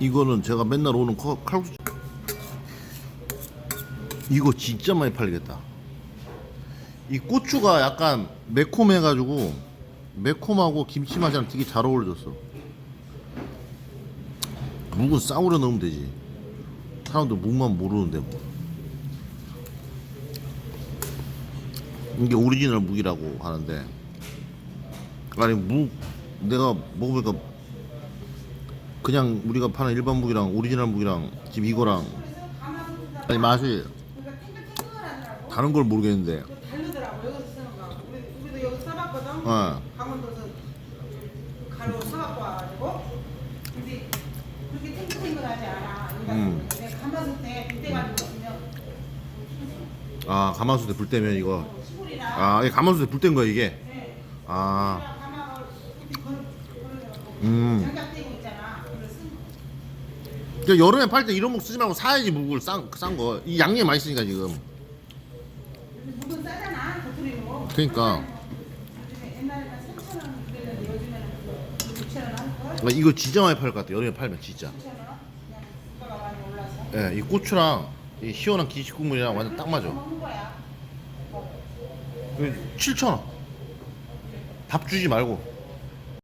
이거는 제가 맨날 오는 커- 칼국수 이거 진짜 많이 팔리겠다. 이 고추가 약간 매콤해가지고 매콤하고 김치 맛이랑 되게 잘 어울려졌어. 묵은 싸우려 넣으면 되지. 사람들 묵만 모르는데 뭐. 이게 오리지널 묵이라고 하는데. 아니 묵 내가 먹어보니까 그냥 우리가 파는 일반 묵이랑 오리지널 묵이랑 지금 이거랑 아니 맛이 다른 걸 모르겠는데 다르더라고 여기서 쓰는 거. 우리 우리도 여기 써봤거든. 어. 강원도에서 가루 사갖고 와가지고. 근데 그렇게 탱글탱글하지 않아. 여기다 음. 내가 가마솥 때 그때 가지고 있으면 아 가마솥에 불 때면 이거. 아 이게 가마솥에 불뗀 거야 이게 네. 아 음. 거. 그러니까 여름에 팔 때 이런 묵 쓰지 말고 사야지 묵을 싼싼 거 이 양념이 맛있으니까 지금 근데 묵은 싸잖아. 도토리로. 그러니까 요즘에 옛날에는 3천 원 그랬는데 요즘에는 그거 6천 원한 걸. 아, 이거 진짜 많이 팔 것 같아 여름에 팔면 진짜 6천 원. 그냥 물가가 많이 올라서. 예, 이 고추랑 이 시원한 기식국물이랑 완전 딱 맞아 먹는 거야. 7,000원 밥 주지 말고